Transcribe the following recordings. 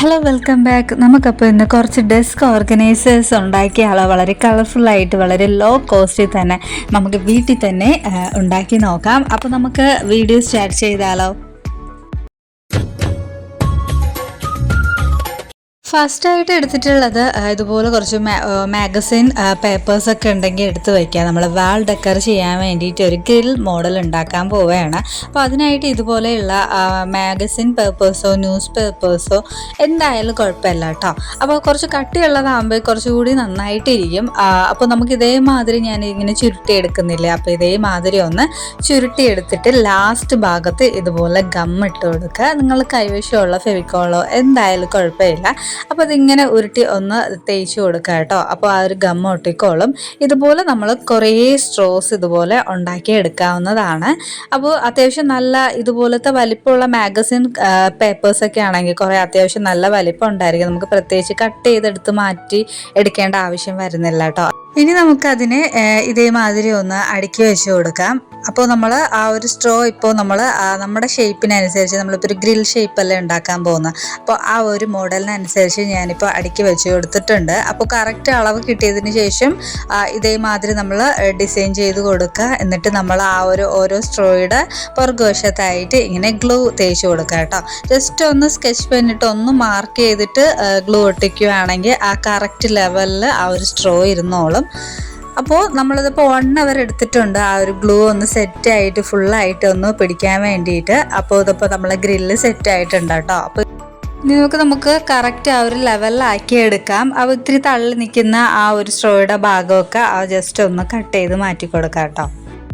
Hello welcome back നമുക്കപ്പോൾ ഇന്ന് കുറച്ച് ഡെസ്ക് ഓർഗനൈസേഴ്സ് ഉണ്ടാക്കിയ ഉണ്ടാക്കിയാലോ വളരെ കളർഫുള്ളായിട്ട് വളരെ ലോ കോസ്റ്റിൽ തന്നെ നമുക്ക് വീട്ടിൽ തന്നെ ഉണ്ടാക്കി നോക്കാം. അപ്പോൾ നമുക്ക് വീഡിയോ സ്റ്റാർട്ട് ചെയ്താലോ? ഫസ്റ്റ് ആയിട്ട് എടുത്തിട്ടുള്ളത് ഇതുപോലെ കുറച്ച് മാഗസിൻ പേപ്പേഴ്സ് ഒക്കെ ഉണ്ടെങ്കിൽ എടുത്ത് വയ്ക്കുക നമ്മൾ വാൾ ഡെക്കർ ചെയ്യാൻ വേണ്ടിയിട്ട് ഒരു ഗ്രിൽ മോഡൽ ഉണ്ടാക്കാൻ പോവുകയാണ്. അപ്പോൾ അതിനായിട്ട് ഇതുപോലെയുള്ള മാഗസിൻ പേപ്പേഴ്സോ ന്യൂസ് പേപ്പേഴ്സോ എന്തായാലും കുഴപ്പമില്ല കേട്ടോ. അപ്പോൾ കുറച്ച് കട്ടിയുള്ളതാകുമ്പോൾ കുറച്ചുകൂടി നന്നായിട്ടിരിക്കും. അപ്പോൾ നമുക്ക് ഇതേമാതിരി ഞാൻ ഇങ്ങനെ ചുരുട്ടി എടുക്കുന്നില്ല അപ്പോൾ ഇതേമാതിരി ഒന്ന് ചുരുട്ടി എടുത്തിട്ട് ലാസ്റ്റ് ഭാഗത്ത് ഇതുപോലെ ഗം ഇട്ട് കൊടുക്കുക. നിങ്ങൾ കൈവശമുള്ള ഫെവിക്കോളോ എന്തായാലും കുഴപ്പമില്ല. അപ്പോൾ അതിങ്ങനെ ഉരുട്ടി ഒന്ന് തേച്ച് കൊടുക്കുക കേട്ടോ. അപ്പോൾ ആ ഒരു ഗം ഒട്ടിക്കോളും. ഇതുപോലെ നമ്മൾ കുറേ സ്ട്രോസ് ഇതുപോലെ ഉണ്ടാക്കി എടുക്കാവുന്നതാണ്. അപ്പോൾ അത്യാവശ്യം നല്ല ഇതുപോലത്തെ വലിപ്പമുള്ള മാഗസിൻ പേപ്പേഴ്സൊക്കെ ആണെങ്കിൽ കുറേ അത്യാവശ്യം നല്ല വലിപ്പം ഉണ്ടായിരിക്കും നമുക്ക് പ്രത്യേകിച്ച് കട്ട് ചെയ്തെടുത്ത് മാറ്റി എടുക്കേണ്ട ആവശ്യം വരുന്നില്ല കേട്ടോ. ഇനി നമുക്കതിനെ ഇതേമാതിരി ഒന്ന് അടുക്കി വെച്ച് കൊടുക്കാം. അപ്പോൾ നമ്മൾ ആ ഒരു സ്ട്രോ ഇപ്പോൾ നമ്മൾ നമ്മുടെ ഷേപ്പിനനുസരിച്ച് നമ്മളിപ്പോൾ ഒരു ഗ്രിൽ ഷേപ്പല്ലേ ഉണ്ടാക്കാൻ പോകുന്നത് അപ്പോൾ ആ ഒരു മോഡലിനനുസരിച്ച് ഞാനിപ്പോൾ അടുക്കി വെച്ച് കൊടുത്തിട്ടുണ്ട്. അപ്പോൾ കറക്റ്റ് അളവ് കിട്ടിയതിന് ശേഷം ഇതേമാതിരി നമ്മൾ ഡിസൈൻ ചെയ്ത് കൊടുക്കുക എന്നിട്ട് നമ്മൾ ആ ഒരു ഓരോ സ്ട്രോയുടെ പുറകുവശത്തായിട്ട് ഇങ്ങനെ ഗ്ലൂ തേച്ച് കൊടുക്കുക കേട്ടോ. ജസ്റ്റ് ഒന്ന് സ്കെച്ച് പെന്നിട്ട് ഒന്ന് മാർക്ക് ചെയ്തിട്ട് ഗ്ലൂ ഒട്ടിക്കുകയാണെങ്കിൽ ആ കറക്റ്റ് ലെവലിൽ ആ ഒരു സ്ട്രോ ഇരുന്നോളും. അപ്പോൾ നമ്മളിതിപ്പോൾ വൺ അവർ എടുത്തിട്ടുണ്ട്. ആ ഒരു ഗ്ലൂ ഒന്ന് സെറ്റ് ആയിട്ട് ഫുള്ളായിട്ട് ഒന്ന് പിടിക്കാൻ വേണ്ടിയിട്ട്. അപ്പോൾ ഇതിപ്പോൾ നമ്മളെ ഗ്രില്ല് സെറ്റ് ആയിട്ടുണ്ട് കേട്ടോ. അപ്പോൾ നിങ്ങൾക്ക് നമുക്ക് നമുക്ക് കറക്റ്റ് ആ ഒരു ലെവലിലാക്കി എടുക്കാം. അപ്പോൾ ഇത്തിരി തള്ളി നിൽക്കുന്ന ആ ഒരു സ്ട്രോയുടെ ഭാഗമൊക്കെ ആ ജസ്റ്റ് ഒന്ന് കട്ട് ചെയ്ത് മാറ്റി കൊടുക്കാം കേട്ടോ.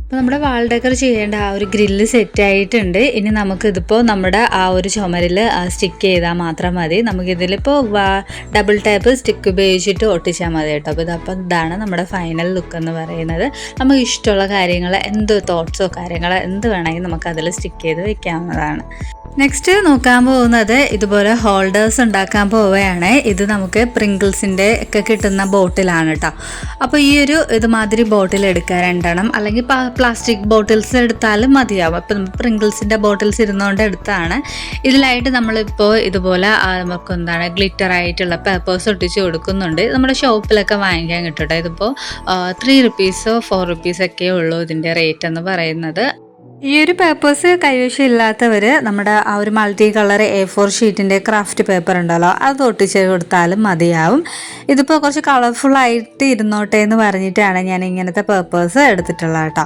അപ്പോൾ നമ്മുടെ വാൾ ഡെക്കർ ചെയ്യേണ്ട ആ ഒരു ഗ്രില്ല് സെറ്റ് ആയിട്ടുണ്ട് ഇനി നമുക്കിതിപ്പോൾ നമ്മുടെ ആ ഒരു ചുമരിൽ സ്റ്റിക്ക് ചെയ്താൽ മാത്രം മതി. നമുക്കിതിലിപ്പോൾ ഡബിൾ ടൈപ്പ് സ്റ്റിക്ക് ഉപയോഗിച്ചിട്ട് ഒട്ടിച്ചാൽ മതി കേട്ടോ. അപ്പോൾ ഇതപ്പം ഇതാണ് നമ്മുടെ ഫൈനൽ ലുക്ക് എന്ന് പറയുന്നത്. നമുക്ക് ഇഷ്ടമുള്ള കാര്യങ്ങൾ എന്ത് തോട്ട്സോ കാര്യങ്ങളോ എന്ത് വേണമെങ്കിൽ നമുക്ക് അതിൽ സ്റ്റിക്ക് ചെയ്ത് വെക്കാവുന്നതാണ്. നെക്സ്റ്റ് നോക്കാൻ പോകുന്നത് ഇതുപോലെ ഹോൾഡേഴ്സ് ഉണ്ടാക്കാൻ പോവുകയാണ്. ഇത് നമുക്ക് പ്രിങ്കിൾസിന്റെ ഒക്കെ കിട്ടുന്ന ബോട്ടിലാണ് കേട്ടോ അപ്പോൾ ഈ ഒരു ഇതുമാതിരി ബോട്ടിൽ എടുക്കുക. രണ്ടെണ്ണം. അല്ലെങ്കിൽ പ്ലാസ്റ്റിക് ബോട്ടിൽസ് എടുത്താലും മതിയാവും. അപ്പം പ്രിങ്കിൾസിന്റെ ബോട്ടിൽസ് ഇരുന്നുകൊണ്ട് എടുത്താണ്. ഇതിലായിട്ട് നമ്മളിപ്പോൾ ഇതുപോലെ നമുക്ക് എന്താണ് ഗ്ലിറ്റർ ആയിട്ടുള്ള പേപ്പേഴ്സ് ഒട്ടിച്ച് കൊടുക്കുന്നുണ്ട്. നമ്മുടെ ഷോപ്പിലൊക്കെ വാങ്ങിക്കാൻ കിട്ടും കേട്ടോ ഇതിപ്പോൾ ത്രീ റുപ്പീസോ ഫോർ റുപ്പീസൊക്കെ ഉള്ളൂ ഇതിന്റെ റേറ്റ് എന്ന് പറയുന്നത്. ഈ ഒരു പേപ്പേഴ്സ് കൈവശം ഇല്ലാത്തവർ നമ്മുടെ ആ ഒരു മൾട്ടി കളർ എ ഫോർ ഷീറ്റിന്റെ ക്രാഫ്റ്റ് പേപ്പർ ഉണ്ടല്ലോ അത് ഒട്ടിച്ച് കൊടുത്താലും മതിയാവും. ഇതിപ്പോൾ കുറച്ച് കളർഫുൾ ആയിട്ട് ഇരുന്നോട്ടെ എന്ന് പറഞ്ഞിട്ടാണ് ഞാൻ ഇങ്ങനത്തെ പേപ്പേഴ്സ് എടുത്തിട്ടുള്ളത് കേട്ടോ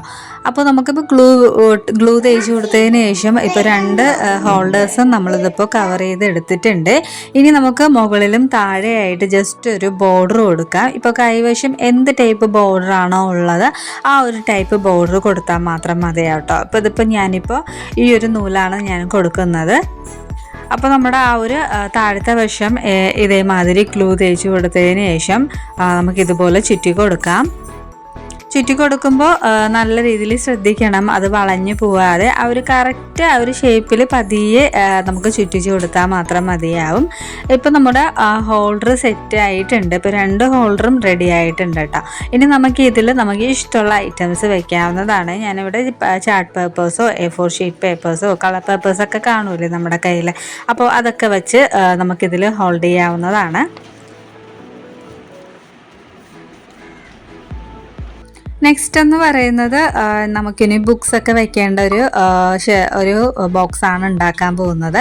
അപ്പോൾ നമുക്കിപ്പോൾ ഗ്ലൂ ഗ്ലൂ തേച്ച് കൊടുത്തതിന് ശേഷം ഇപ്പോൾ രണ്ട് ഹോൾഡേഴ്സും നമ്മളിതിപ്പോൾ കവർ ചെയ്ത് എടുത്തിട്ടുണ്ട്. ഇനി നമുക്ക് മുകളിലും താഴെയായിട്ട് ജസ്റ്റ് ഒരു ബോർഡർ കൊടുക്കാം. ഇപ്പോൾ കൈവശം എന്ത് ടൈപ്പ് ബോർഡർ ആണോ ഉള്ളത് ആ ഒരു ടൈപ്പ് ബോർഡർ കൊടുത്താൽ മാത്രം മതിയാട്ടോ അപ്പോൾ ഇതിപ്പോൾ ഞാനിപ്പോൾ ഈ ഒരു നൂലാണ് ഞാൻ കൊടുക്കുന്നത്. അപ്പോൾ നമ്മുടെ ആ ഒരു താഴത്തെ വശം ഇതേമാതിരി ക്ലൂ തേച്ച് കൊടുത്തതിന് ശേഷം നമുക്കിതുപോലെ ചുറ്റി കൊടുക്കാം. ചുറ്റി കൊടുക്കുമ്പോൾ നല്ല രീതിയിൽ ശ്രദ്ധിക്കണം. അത് വളഞ്ഞു പോവാതെ ആ ഒരു കറക്റ്റ് ആ ഒരു ഷേപ്പിൽ പതിയെ നമുക്ക് ചുറ്റിച്ച് കൊടുത്താൽ മാത്രം മതിയാവും. ഇപ്പം നമ്മുടെ ഹോൾഡർ സെറ്റ് ആയിട്ടുണ്ട്. ഇപ്പോൾ രണ്ട് ഹോൾഡറും റെഡി ആയിട്ടുണ്ട് കേട്ടോ. ഇനി നമുക്ക് ഇതിൽ നമുക്ക് ഇഷ്ടമുള്ള ഐറ്റംസ് വെക്കാവുന്നതാണ്. ഞാനിവിടെ ചാർട്ട് പേപ്പേഴ്സോ എ ഫോർ ഷീറ്റ് പേപ്പേഴ്സോ കളർ പേപ്പേഴ്സൊക്കെ കാണൂലേ നമ്മുടെ കയ്യിൽ അപ്പോൾ അതൊക്കെ വെച്ച് നമുക്കിതിൽ ഹോൾഡ് ചെയ്യാവുന്നതാണ്. നെക്സ്റ്റ് എന്ന് പറയുന്നത് നമുക്കിനി ബുക്സ് ഒക്കെ വെക്കേണ്ട ഒരു ഒരു ബോക്സ് ആണ് ഉണ്ടാക്കാൻ പോകുന്നത്.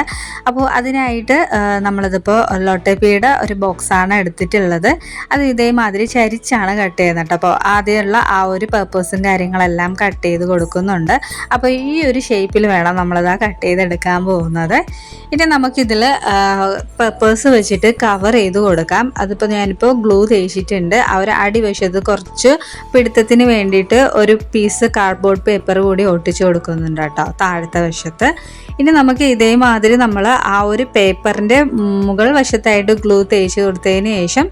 അപ്പോൾ അതിനായിട്ട് നമ്മളിതിപ്പോൾ ലോട്ടപ്പിയുടെ ഒരു ബോക്സ് ആണ് എടുത്തിട്ടുള്ളത്. അത് ഇതേമാതിരി ചരിച്ചാണ് കട്ട് ചെയ്യുന്നത് അപ്പോൾ ആദ്യമുള്ള ആ ഒരു പേപ്പേഴ്സും കാര്യങ്ങളെല്ലാം കട്ട് ചെയ്ത് കൊടുക്കുന്നുണ്ട്. അപ്പോൾ ഈ ഒരു ഷേപ്പിൽ വേണം നമ്മളത് കട്ട് ചെയ്തെടുക്കാൻ പോകുന്നത്. ഇനി നമുക്കിതിൽ പേപ്പേഴ്സ് വെച്ചിട്ട് കവർ ചെയ്ത് കൊടുക്കാം. അതിപ്പോൾ ഞാനിപ്പോൾ ഗ്ലൂ തേച്ചിട്ടുണ്ട്. ആ ഒരു അടിവശത്ത് കുറച്ച് പിടുത്തത്തിന് വേണ്ടിയിട്ട് ഒരു പീസ് കാർഡ്ബോർഡ് പേപ്പർ കൂടി ഒട്ടിച്ച് കൊടുക്കുന്നുണ്ട് കേട്ടോ താഴത്തെ വശത്ത്. ഇനി നമുക്ക് ഇതേമാതിരി നമ്മൾ ആ ഒരു പേപ്പറിന്റെ മുകൾ വശത്തായിട്ട് ഗ്ലൂ തേച്ച് കൊടുത്തതിന് ശേഷം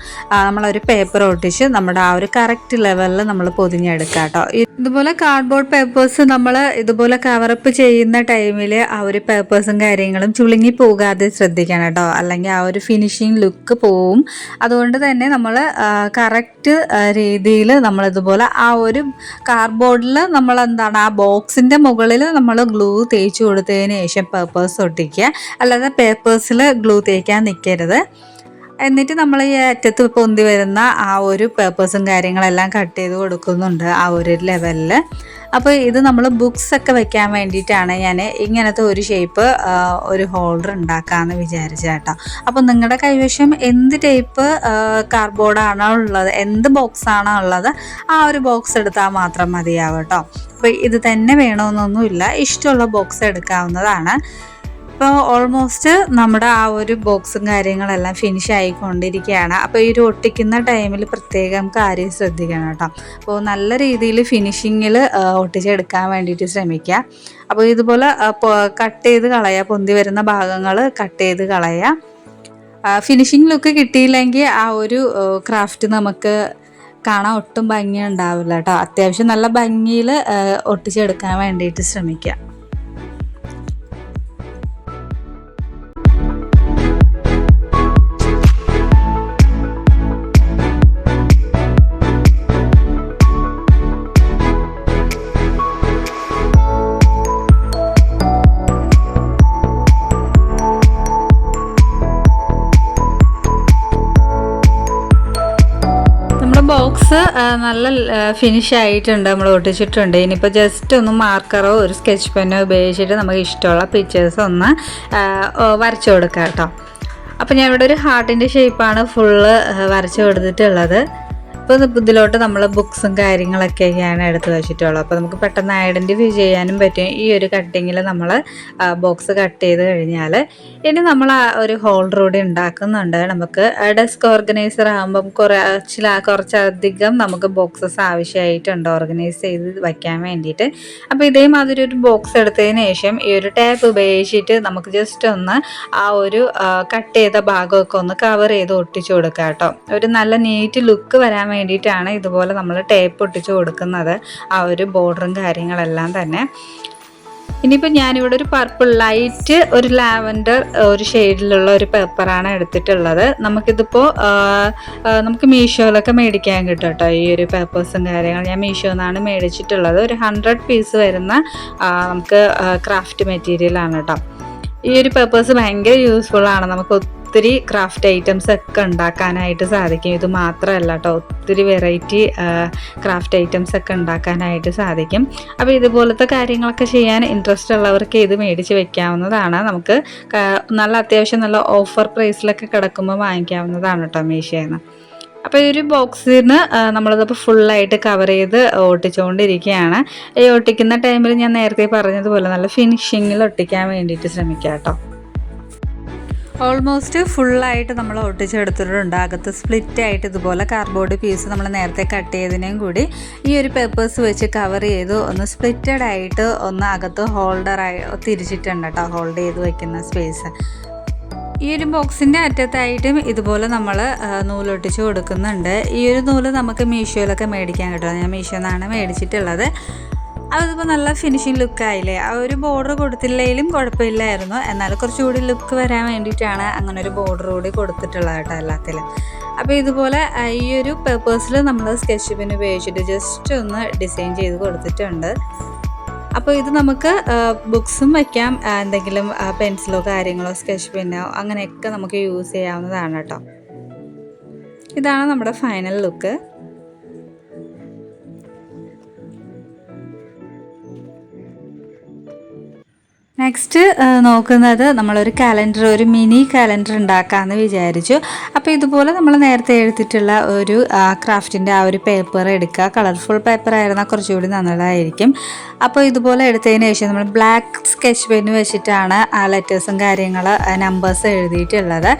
നമ്മളൊരു പേപ്പർ ഒട്ടിച്ച് നമ്മുടെ ആ ഒരു കറക്റ്റ് ലെവലിൽ നമ്മൾ പൊതിഞ്ഞെടുക്കുക കേട്ടോ. ഇതുപോലെ കാർഡ്ബോർഡ് പേപ്പേഴ്സ് നമ്മൾ ഇതുപോലെ കവറപ്പ് ചെയ്യുന്ന ടൈമിൽ ആ ഒരു പേപ്പേഴ്സും കാര്യങ്ങളും ചുളുങ്ങി പോകാതെ ശ്രദ്ധിക്കണം കേട്ടോ. അല്ലെങ്കിൽ ആ ഒരു ഫിനിഷിങ് ലുക്ക് പോവും. അതുകൊണ്ട് തന്നെ നമ്മൾ കറക്റ്റ് രീതിയിൽ നമ്മളിതുപോലെ ആ ഒരു കാർഡ്ബോർഡിൽ നമ്മൾ എന്താണ് ആ ബോക്സിന്റെ മുകളിൽ നമ്മൾ ഗ്ലൂ തേച്ച് കൊടുത്തതിന് ശേഷം പേപ്പേഴ്സ് ഒട്ടിക്കുക. അല്ലാതെ പേപ്പേഴ്സിൽ ഗ്ലൂ തേക്കാൻ നിൽക്കരുത്. എന്നിട്ട് നമ്മൾ ഈ അറ്റത്ത് പൊന്തി വരുന്ന ആ ഒരു പേപ്പേഴ്സും കാര്യങ്ങളെല്ലാം കട്ട് ചെയ്ത് കൊടുക്കുന്നുണ്ട് ആ ഒരു ലെവലിൽ അപ്പോൾ ഇത് നമ്മൾ ബുക്സ് ഒക്കെ വെക്കാൻ വേണ്ടിയിട്ടാണ് ഞാൻ ഇങ്ങനത്തെ ഒരു ഷേപ്പ് ഒരു ഹോൾഡർ ഉണ്ടാക്കാമെന്ന് വിചാരിച്ച കേട്ടോ. അപ്പോൾ നിങ്ങളുടെ കൈവശം എന്ത് ടൈപ്പ് കാർഡ്ബോർഡാണോ ഉള്ളത് എന്ത് ബോക്സ് ആണോ ഉള്ളത് ആ ഒരു ബോക്സ് എടുത്താൽ മാത്രം മതിയാവും കേട്ടോ. അപ്പോൾ ഇത് തന്നെ വേണമെന്നൊന്നുമില്ല ഇഷ്ടമുള്ള ബോക്സ് എടുക്കാവുന്നതാണ്. ഇപ്പോൾ ഓൾമോസ്റ്റ് നമ്മുടെ ആ ഒരു ബോക്സും കാര്യങ്ങളെല്ലാം ഫിനിഷ് ആയിക്കൊണ്ടിരിക്കുകയാണ്. അപ്പോൾ ഈ ഒരു ഒട്ടിക്കുന്ന ടൈമിൽ പ്രത്യേകം കാര്യം ശ്രദ്ധിക്കണം കേട്ടോ. അപ്പോൾ നല്ല രീതിയിൽ ഫിനിഷിങ്ങിൽ ഒട്ടിച്ചെടുക്കാൻ വേണ്ടിയിട്ട് ശ്രമിക്കുക. അപ്പോൾ ഇതുപോലെ കട്ട് ചെയ്ത് കളയുക. പൊന്തി വരുന്ന ഭാഗങ്ങൾ കട്ട് ചെയ്ത് കളയുക. ഫിനിഷിംഗ് ലുക്ക് കിട്ടിയില്ലെങ്കിൽ ആ ഒരു ക്രാഫ്റ്റ് നമുക്ക് കാണാൻ ഒട്ടും ഭംഗി ഉണ്ടാവില്ല കേട്ടോ. അത്യാവശ്യം നല്ല ഭംഗിയിൽ ഒട്ടിച്ചെടുക്കാൻ വേണ്ടിയിട്ട് ശ്രമിക്കുക. നല്ല ഫിനിഷ് ആയിട്ടുണ്ട് നമ്മൾ ഒട്ടിച്ചിട്ടുണ്ട്. ഇനിയിപ്പോൾ ജസ്റ്റ് ഒന്ന് മാർക്കറോ ഒരു സ്കെച്ച് പെന്നോ ഉപയോഗിച്ചിട്ട് നമുക്ക് ഇഷ്ടമുള്ള പിക്ചേഴ്സ് ഒന്ന് വരച്ചു കൊടുക്കാം കേട്ടോ. അപ്പോൾ ഞാൻ ഇവിടെ ഒരു ഹാർട്ടിന്റെ ഷേപ്പാണ് ഫുള്ള് വരച്ചു കൊടുത്തിട്ടുള്ളത്. അപ്പോൾ ഇതിലോട്ട് നമ്മൾ ബുക്സും കാര്യങ്ങളൊക്കെയാണ് എടുത്ത് വെച്ചിട്ടുള്ളത്. അപ്പോൾ നമുക്ക് പെട്ടെന്ന് ഐഡന്റിഫൈ ചെയ്യാനും പറ്റും. ഈ ഒരു കട്ടിങ്ങിൽ നമ്മൾ ബോക്സ് കട്ട് ചെയ്ത് കഴിഞ്ഞാൽ ഇനി നമ്മൾ ഒരു ഹോൾഡർ കൂടി ഉണ്ടാക്കുന്നുണ്ട്. നമുക്ക് ഡെസ്ക് ഓർഗനൈസർ ആകുമ്പം കുറച്ച് കുറച്ചധികം നമുക്ക് ബോക്സസ് ആവശ്യമായിട്ടുണ്ട് ഓർഗനൈസ് ചെയ്ത് വയ്ക്കാൻ വേണ്ടിയിട്ട്. അപ്പോൾ ഇതേമാതിരി ഒരു ബോക്സ് എടുത്തതിന് ശേഷം ഈ ഒരു ടാപ്പ് ഉപയോഗിച്ചിട്ട് നമുക്ക് ജസ്റ്റ് ഒന്ന് ആ ഒരു കട്ട് ചെയ്ത ഭാഗമൊക്കെ ഒന്ന് കവർ ചെയ്ത് ഒട്ടിച്ചു കൊടുക്കാം കേട്ടോ ഒരു നല്ല നീറ്റ് ലുക്ക് വരാൻ വേണ്ടിയിട്ടാണ് ഇതുപോലെ നമ്മൾ ടേപ്പ് ഒട്ടിച്ച് കൊടുക്കുന്നത്. ആ ഒരു ബോർഡറും കാര്യങ്ങളെല്ലാം തന്നെ. ഇനിയിപ്പോൾ ഞാനിവിടെ ഒരു പർപ്പിൾ ലൈറ്റ് ഒരു ലാവൻഡർ ഒരു ഷെയ്ഡിലുള്ള ഒരു പേപ്പറാണ് എടുത്തിട്ടുള്ളത്. നമുക്കിതിപ്പോൾ നമുക്ക് മീഷോയിലൊക്കെ മേടിക്കാൻ കിട്ടും കേട്ടോ ഈ ഒരു പേപ്പേഴ്സും കാര്യങ്ങളും. ഞാൻ മീഷോയിൽ നിന്നാണ് മേടിച്ചിട്ടുള്ളത്. ഒരു ഹൺഡ്രഡ് പീസ് വരുന്ന നമുക്ക് ക്രാഫ്റ്റ് മെറ്റീരിയലാണ് കേട്ടോ ഈ ഒരു പേപ്പേഴ്സ് ഭയങ്കര യൂസ്ഫുൾ ആണ്. നമുക്ക് ഒത്തിരി ക്രാഫ്റ്റ് ഐറ്റംസ് ഒക്കെ ഉണ്ടാക്കാനായിട്ട് സാധിക്കും. ഇത് മാത്രമല്ല കേട്ടോ ഒത്തിരി വെറൈറ്റി ക്രാഫ്റ്റ് ഐറ്റംസ് ഒക്കെ ഉണ്ടാക്കാനായിട്ട് സാധിക്കും. അപ്പോൾ ഇതുപോലത്തെ കാര്യങ്ങളൊക്കെ ചെയ്യാൻ ഇൻട്രസ്റ്റ് ഉള്ളവർക്ക് ഇത് മേടിച്ച് വെക്കാവുന്നതാണ്. നമുക്ക് നല്ല അത്യാവശ്യം നല്ല ഓഫർ പ്രൈസിലൊക്കെ കിടക്കുമ്പോൾ വാങ്ങിക്കാവുന്നതാണ് കേട്ടോ മീഷോയിൽ നിന്ന് അപ്പോൾ ഈ ഒരു ബോക്സിന് നമ്മളിതിപ്പോൾ ഫുള്ളായിട്ട് കവർ ചെയ്ത് ഒട്ടിച്ചുകൊണ്ടിരിക്കുകയാണ് ഈ ഒട്ടിക്കുന്ന ടൈമിൽ ഞാൻ നേരത്തെ പറഞ്ഞതുപോലെ നല്ല ഫിനിഷിങ്ങിൽ ഒട്ടിക്കാൻ വേണ്ടിയിട്ട് ശ്രമിക്കാം കേട്ടോ ഓൾമോസ്റ്റ് ഫുള്ളായിട്ട് നമ്മൾ ഒട്ടിച്ചെടുത്തിട്ടുണ്ട്. അകത്ത് സ്പ്ലിറ്റ് ആയിട്ട് ഇതുപോലെ കാർഡ്ബോർഡ് പീസ് നമ്മൾ നേരത്തെ കട്ട് ചെയ്തതിനെയും കൂടി ഈ ഒരു പേപ്പേഴ്സ് വെച്ച് കവർ ചെയ്ത്. ഒന്ന് സ്പ്ലിറ്റഡ് ആയിട്ട് ഒന്ന് അകത്ത് ഹോൾഡറായി തിരിച്ചിട്ടുണ്ട് കേട്ടോ. ഹോൾഡ് ചെയ്ത് വെക്കുന്ന സ്പേസ് ഈ ഒരു ബോക്സിന്റെ അറ്റത്തായിട്ടും ഇതുപോലെ നമ്മൾ നൂലൊട്ടിച്ച് കൊടുക്കുന്നുണ്ട്. ഈ ഒരു നൂൽ നമുക്ക് മീഷോയിലൊക്കെ മേടിക്കാൻ കിട്ടും. ഞാൻ മീഷോയിൽ നിന്നാണ് മേടിച്ചിട്ടുള്ളത്. അതിപ്പോൾ നല്ല ഫിനിഷിങ് ലുക്കായില്ലേ ആ ഒരു ബോർഡർ കൊടുത്തില്ലെങ്കിലും കുഴപ്പമില്ലായിരുന്നു. എന്നാൽ കുറച്ചുകൂടി ലുക്ക് വരാൻ വേണ്ടിയിട്ടാണ് അങ്ങനെ ഒരു ബോർഡർ കൂടി കൊടുത്തിട്ടുള്ളത് കേട്ടോ എല്ലാത്തിലും. അപ്പോൾ ഇതുപോലെ ഈ ഒരു പേപ്പേഴ്സിൽ നമ്മൾ സ്കെച്ച് പെൻ ഉപയോഗിച്ചിട്ട് ജസ്റ്റ് ഒന്ന് ഡിസൈൻ ചെയ്ത് കൊടുത്തിട്ടുണ്ട്. അപ്പോൾ ഇത് നമുക്ക് ബുക്സും വയ്ക്കാം എന്തെങ്കിലും പെൻസിലോ കാര്യങ്ങളോ സ്കെച്ച് പെന്നോ അങ്ങനെയൊക്കെ നമുക്ക് യൂസ് ചെയ്യാവുന്നതാണ് കേട്ടോ. ഇതാണ് നമ്മുടെ ഫൈനൽ ലുക്ക് നെക്സ്റ്റ് നോക്കുന്നത് നമ്മളൊരു കാലണ്ടർ ഒരു മിനി കാലണ്ടർ ഉണ്ടാക്കാമെന്ന് വിചാരിച്ചു. അപ്പോൾ ഇതുപോലെ നമ്മൾ നേരത്തെ എഴുതിയിട്ടുള്ള ഒരു ക്രാഫ്റ്റിന്റെ ആ ഒരു പേപ്പർ എടുക്കുക. കളർഫുൾ പേപ്പർ ആയിരുന്നാൽ കുറച്ചുകൂടി നല്ലതായിരിക്കും. അപ്പോൾ ഇതുപോലെ എടുത്തതിന് ശേഷം നമ്മൾ ബ്ലാക്ക് സ്കെച്ച് പെൻ വെച്ചിട്ടാണ് ആ ലെറ്റേഴ്സും കാര്യങ്ങൾ നമ്പേഴ്സ് എഴുതിയിട്ടുള്ളത്.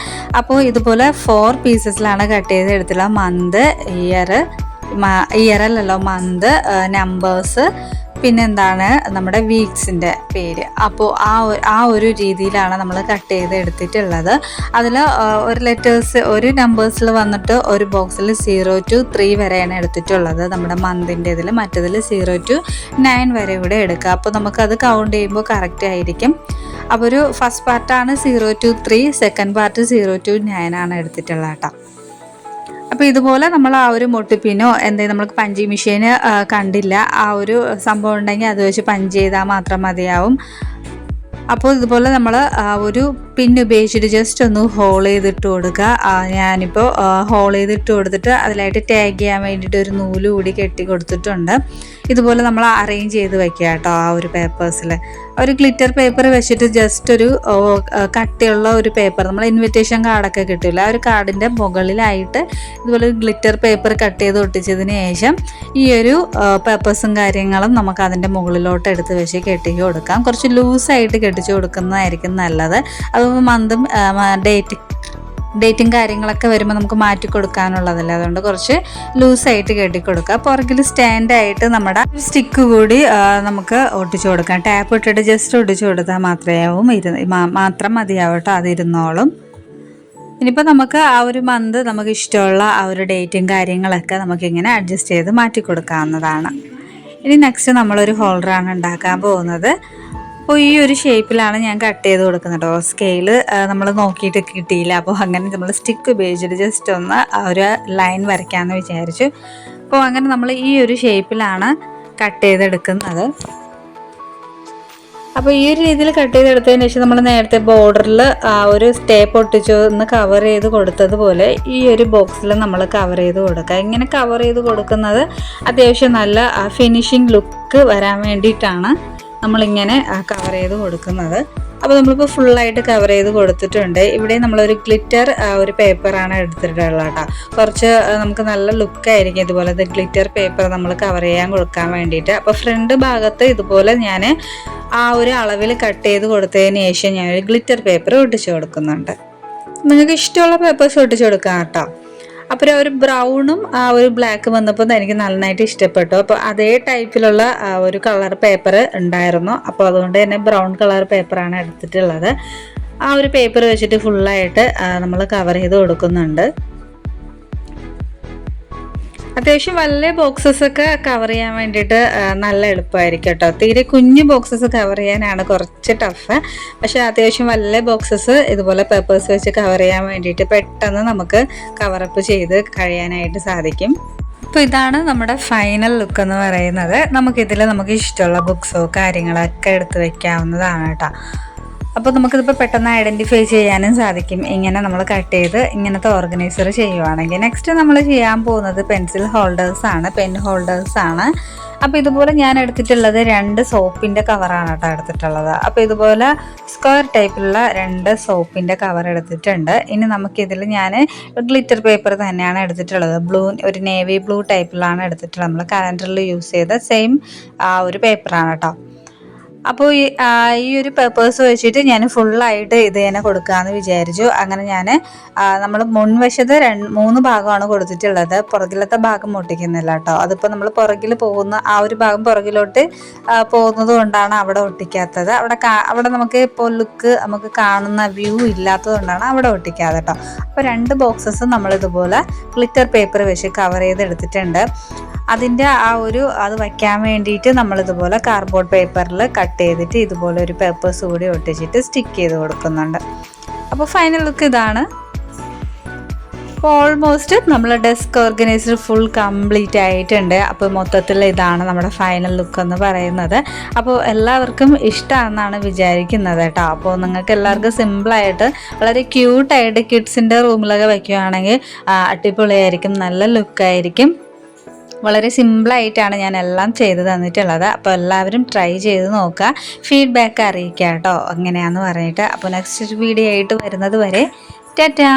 അപ്പോൾ ഇതുപോലെ ഫോർ പീസസിലാണ് കട്ട് ചെയ്ത് എടുത്തുള്ള മന്ത് ഇയർ ഇയർ അല്ലല്ലോ മന്ത് നമ്പേഴ്സ് പിന്നെന്താണ് നമ്മുടെ വീക്സിന്റെ പേര്. അപ്പോൾ ആ ആ ഒരു രീതിയിലാണ് നമ്മൾ കട്ട് ചെയ്ത് എടുത്തിട്ടുള്ളത്. അതിൽ ഒരു ലെറ്റേഴ്സ് ഒരു നമ്പേഴ്സിൽ വന്നിട്ട് ഒരു ബോക്സിൽ സീറോ ടു ത്രീ വരെയാണ് എടുത്തിട്ടുള്ളത്. നമ്മുടെ മന്തിന്റെ ഇതിൽ മറ്റതിൽ സീറോ ടു നയൻ വരെ ഇവിടെ എടുക്കുക. അപ്പോൾ നമുക്കത് കൗണ്ട് ചെയ്യുമ്പോൾ കറക്റ്റ് ആയിരിക്കും. അപ്പോൾ ഒരു ഫസ്റ്റ് പാർട്ടാണ് zero two three second part zero two nine ആണ് എടുത്തിട്ടുള്ളത് കേട്ടോ. അപ്പോൾ ഇതുപോലെ നമ്മൾ ആ ഒരു മുട്ടിപ്പിനോ എന്തെങ്കിലും നമുക്ക് പഞ്ചി മെഷീന് കണ്ടില്ല. ആ ഒരു സംഭവം ഉണ്ടെങ്കിൽ അത് വെച്ച് പഞ്ച് ചെയ്താൽ മാത്രം മതിയാവും. അപ്പോൾ ഇതുപോലെ നമ്മൾ ഒരു പിൻ ഉപയോഗിച്ചിട്ട് ജസ്റ്റ് ഒന്ന് ഹോൾ ചെയ്തിട്ട് കൊടുക്കുക ഞാനിപ്പോൾ ഹോൾ ചെയ്തിട്ട് കൊടുത്തിട്ട് അതിലായിട്ട് ടാഗ് ചെയ്യാൻ വേണ്ടിയിട്ട് ഒരു നൂൽ കൂടി കെട്ടി കൊടുത്തിട്ടുണ്ട്. ഇതുപോലെ നമ്മൾ അറേഞ്ച് ചെയ്ത് വെക്കുക കേട്ടോ ആ ഒരു പേപ്പേഴ്സിൽ ഒരു ഗ്ലിറ്റർ പേപ്പർ വെച്ചിട്ട് ജസ്റ്റ് ഒരു കട്ടിയുള്ള ഒരു പേപ്പർ നമ്മൾ ഇൻവിറ്റേഷൻ കാർഡൊക്കെ കിട്ടില്ല ആ ഒരു കാർഡിന്റെ മുകളിലായിട്ട് ഇതുപോലെ ഒരു ഗ്ലിറ്റർ പേപ്പർ കട്ട് ചെയ്ത് ഒട്ടിച്ചതിന് ശേഷം ഈ ഒരു പേപ്പേഴ്സും കാര്യങ്ങളും നമുക്ക് അതിന്റെ മുകളിലോട്ട് എടുത്ത് വെച്ച് കെട്ടിക്ക് കൊടുക്കാം. കുറച്ച് ലൂസായിട്ട് കെട്ടിച്ച് കൊടുക്കുന്നതായിരിക്കും നല്ലത്. അത് മന്തും ഡേറ്റ് ഡേറ്റും കാര്യങ്ങളൊക്കെ വരുമ്പോൾ നമുക്ക് മാറ്റി കൊടുക്കാനുള്ളതല്ലേ? അതുകൊണ്ട് കുറച്ച് ലൂസായിട്ട് കെട്ടി കൊടുക്കുക. പുറകിൽ സ്റ്റാൻഡായിട്ട് നമ്മുടെ സ്റ്റിക്ക് കൂടി നമുക്ക് ഒട്ടിച്ചു കൊടുക്കാം. ടാപ്പ് ഇട്ടിട്ട് ജസ്റ്റ് ഒട്ടിച്ചു കൊടുത്താൽ മാത്രമേ ആവും. ഇരുന്ന് മാത്രം മതിയാവട്ടോ. അതിരുന്നോളും ഇനിയിപ്പോൾ നമുക്ക് ആ ഒരു മന്ത് നമുക്ക് ഇഷ്ടമുള്ള ആ ഒരു ഡേറ്റും കാര്യങ്ങളൊക്കെ നമുക്കിങ്ങനെ അഡ്ജസ്റ്റ് ചെയ്ത് മാറ്റി കൊടുക്കാവുന്നതാണ്. ഇനി നെക്സ്റ്റ് നമ്മളൊരു ഹോൾഡറാണ് ഉണ്ടാക്കാൻ പോകുന്നത്. അപ്പോൾ ഈ ഒരു ഷേപ്പിലാണ് ഞാൻ കട്ട് ചെയ്ത് കൊടുക്കുന്നത് കേട്ടോ സ്കെയിൽ നമ്മൾ നോക്കിയിട്ട് കിട്ടിയില്ല. അപ്പോൾ അങ്ങനെ നമ്മൾ സ്റ്റിക്ക് ഉപയോഗിച്ചിട്ട് ജസ്റ്റ് ഒന്ന് ഒരു ലൈൻ വരയ്ക്കാമെന്ന് വിചാരിച്ചു. അപ്പോൾ അങ്ങനെ നമ്മൾ ഈ ഒരു ഷേപ്പിലാണ് കട്ട് ചെയ്തെടുക്കുന്നത്. അപ്പോൾ ഈ ഒരു രീതിയിൽ കട്ട് ചെയ്തെടുത്തതിന് ശേഷം നമ്മൾ നേരത്തെ ബോർഡറിൽ ആ ഒരു സ്റ്റേപ്പ് ഒട്ടിച്ചു ഒന്ന് കവർ ചെയ്ത് കൊടുത്തതുപോലെ ഈ ഒരു ബോക്സിൽ നമ്മൾ കവർ ചെയ്ത് കൊടുക്കുക ഇങ്ങനെ കവർ ചെയ്ത് കൊടുക്കുന്നത് അത്യാവശ്യം നല്ല ഫിനിഷിംഗ് ലുക്ക് വരാൻ വേണ്ടിയിട്ടാണ്. നമ്മളിങ്ങനെ കവർ ചെയ്ത് കൊടുക്കുന്നത്. അപ്പോൾ നമ്മളിപ്പോൾ ഫുള്ളായിട്ട് കവർ ചെയ്ത് കൊടുത്തിട്ടുണ്ട്. ഇവിടെ നമ്മളൊരു ഗ്ലിറ്റർ ഒരു പേപ്പറാണ് എടുത്തിട്ടുള്ളത് കേട്ടോ. കുറച്ച് നമുക്ക് നല്ല ലുക്കായിരിക്കും ഇതുപോലത്തെ ഗ്ലിറ്റർ പേപ്പർ നമ്മൾ കവർ ചെയ്യാൻ കൊടുക്കാൻ വേണ്ടിയിട്ട്. അപ്പോൾ ഫ്രണ്ട് ഭാഗത്ത് ഇതുപോലെ ഞാൻ ആ ഒരു അളവിൽ കട്ട് ചെയ്ത് കൊടുത്തതിന് ശേഷം ഞാനൊരു ഗ്ലിറ്റർ പേപ്പർ ഒട്ടിച്ച് കൊടുക്കുന്നുണ്ട്. നിങ്ങൾക്ക് ഇഷ്ടമുള്ള പേപ്പേഴ്സ് ഒട്ടിച്ച് കൊടുക്കാം കേട്ടോ. അപ്പോൾ ഒരു ബ്രൗണും ആ ഒരു ബ്ലാക്ക് വന്നപ്പോൾ എനിക്ക് നന്നായിട്ട് ഇഷ്ടപ്പെട്ടു. അപ്പോൾ അതേ ടൈപ്പിലുള്ള ഒരു കളർ പേപ്പർ ഉണ്ടായിരുന്നു. അപ്പോൾ അതുകൊണ്ട് തന്നെ ബ്രൗൺ കളർ പേപ്പറാണ് എടുത്തിട്ടുള്ളത്. ആ ഒരു പേപ്പർ വെച്ചിട്ട് ഫുള്ളായിട്ട് നമ്മൾ കവർ ചെയ്ത് കൊടുക്കുന്നുണ്ട്. അത്യാവശ്യം വലിയ ബോക്സസ് ഒക്കെ കവർ ചെയ്യാൻ വേണ്ടിയിട്ട് നല്ല എളുപ്പമായിരിക്കും കേട്ടോ. തീരെ കുഞ്ഞു ബോക്സസ് കവർ ചെയ്യാനാണ് കുറച്ച് ടഫ് പക്ഷേ അത്യാവശ്യം വലിയ ബോക്സസ് ഇതുപോലെ പേപ്പേഴ്സ് വെച്ച് കവർ ചെയ്യാൻ വേണ്ടിയിട്ട് പെട്ടെന്ന് നമുക്ക് കവറപ്പ് ചെയ്ത് കഴിയാനായിട്ട് സാധിക്കും. അപ്പോൾ ഇതാണ് നമ്മുടെ ഫൈനൽ ലുക്ക് എന്ന് പറയുന്നത്. നമുക്കിതിൽ നമുക്ക് ഇഷ്ടമുള്ള ബുക്സോ കാര്യങ്ങളൊക്കെ എടുത്ത് വെക്കാവുന്നതാണ് കേട്ടോ. അപ്പോൾ നമുക്കിതിപ്പോൾ പെട്ടെന്ന് ഐഡന്റിഫൈ ചെയ്യാനും സാധിക്കും. ഇങ്ങനെ നമ്മൾ കട്ട് ചെയ്ത് ഇങ്ങനത്തെ ഓർഗനൈസർ ചെയ്യുവാണെങ്കിൽ നെക്സ്റ്റ് നമ്മൾ ചെയ്യാൻ പോകുന്നത് പെൻസിൽ ഹോൾഡേഴ്സാണ് പെൻ ഹോൾഡേഴ്സാണ് അപ്പോൾ ഇതുപോലെ ഞാൻ എടുത്തിട്ടുള്ളത് രണ്ട് സോപ്പിന്റെ കവറാണ് കേട്ടോ എടുത്തിട്ടുള്ളത്. അപ്പോൾ ഇതുപോലെ സ്ക്വയർ ടൈപ്പിലുള്ള രണ്ട് സോപ്പിന്റെ കവർ എടുത്തിട്ടുണ്ട്. ഇനി നമുക്കിതിൽ ഞാൻ ഗ്ലിറ്റർ പേപ്പർ തന്നെയാണ് എടുത്തിട്ടുള്ളത്. ബ്ലൂ ഒരു നേവി ബ്ലൂ ടൈപ്പിലാണ് എടുത്തിട്ടുള്ളത്. നമ്മൾ കലണ്ടറിൽ യൂസ് ചെയ്ത സെയിം ആ ഒരു പേപ്പറാണ് കേട്ടോ. അപ്പോൾ ഈ ഒരു പേപ്പേഴ്സ് വെച്ചിട്ട് ഞാൻ ഫുള്ളായിട്ട് ഇത് തന്നെ കൊടുക്കാമെന്ന് വിചാരിച്ചു. അങ്ങനെ ഞാൻ നമ്മൾ മുൻവശത്ത് രണ്ട് മൂന്ന് ഭാഗമാണ് കൊടുത്തിട്ടുള്ളത്. പുറകിലത്തെ ഭാഗം ഒട്ടിക്കുന്നില്ല കേട്ടോ അതിപ്പോൾ നമ്മൾ പുറകിൽ പോകുന്ന ആ ഒരു ഭാഗം പുറകിലോട്ട് പോകുന്നത് കൊണ്ടാണ് അവിടെ ഒട്ടിക്കാത്തത്. അവിടെ അവിടെ നമുക്ക് ഇപ്പോൾ ലുക്ക് നമുക്ക് കാണുന്ന വ്യൂ ഇല്ലാത്തത് കൊണ്ടാണ് അവിടെ ഒട്ടിക്കാതെ കേട്ടോ അപ്പോൾ രണ്ട് ബോക്സസ് നമ്മളിതുപോലെ ഗ്ലിറ്റർ പേപ്പർ വെച്ച് കവർ ചെയ്തെടുത്തിട്ടുണ്ട്. അതിന്റെ ആ ഒരു അത് വയ്ക്കാൻ വേണ്ടിയിട്ട് നമ്മളിതുപോലെ കാർഡ്ബോർഡ് പേപ്പറിൽ കട്ട് ചെയ്തിട്ട് ഇതുപോലെ ഒരു പേപ്പേഴ്സ് കൂടി ഒട്ടിച്ചിട്ട് സ്റ്റിക്ക് ചെയ്ത് കൊടുക്കുന്നുണ്ട്. അപ്പോൾ ഫൈനൽ ലുക്ക് ഇതാണ്. ഓൾമോസ്റ്റ് നമ്മൾ ഡെസ്ക് ഓർഗനൈസർ ഫുൾ കംപ്ലീറ്റ് ആയിട്ടുണ്ട്. അപ്പോൾ മൊത്തത്തിൽ ഇതാണ് നമ്മുടെ ഫൈനൽ ലുക്ക് എന്ന് പറയുന്നത്. അപ്പോൾ എല്ലാവർക്കും ഇഷ്ടമാണെന്നാണ് വിചാരിക്കുന്നത് കേട്ടോ. അപ്പോൾ നിങ്ങൾക്ക് എല്ലാവർക്കും സിമ്പിളായിട്ട് വളരെ ക്യൂട്ടായിട്ട് കിഡ്സിന്റെ റൂമിലൊക്കെ വയ്ക്കുകയാണെങ്കിൽ അടിപൊളിയായിരിക്കും നല്ല ലുക്കായിരിക്കും വളരെ സിമ്പിളായിട്ടാണ് ഞാൻ എല്ലാം ചെയ്ത് തന്നിട്ടുള്ളത്. അപ്പോൾ എല്ലാവരും ട്രൈ ചെയ്ത് നോക്കുക. ഫീഡ്ബാക്ക് അറിയിക്കുക കേട്ടോ. എങ്ങനെയാന്ന് പറഞ്ഞിട്ട്. അപ്പോൾ നെക്സ്റ്റ് വീഡിയോ ആയിട്ട് വരുന്നത് വരെ ടാറ്റാ.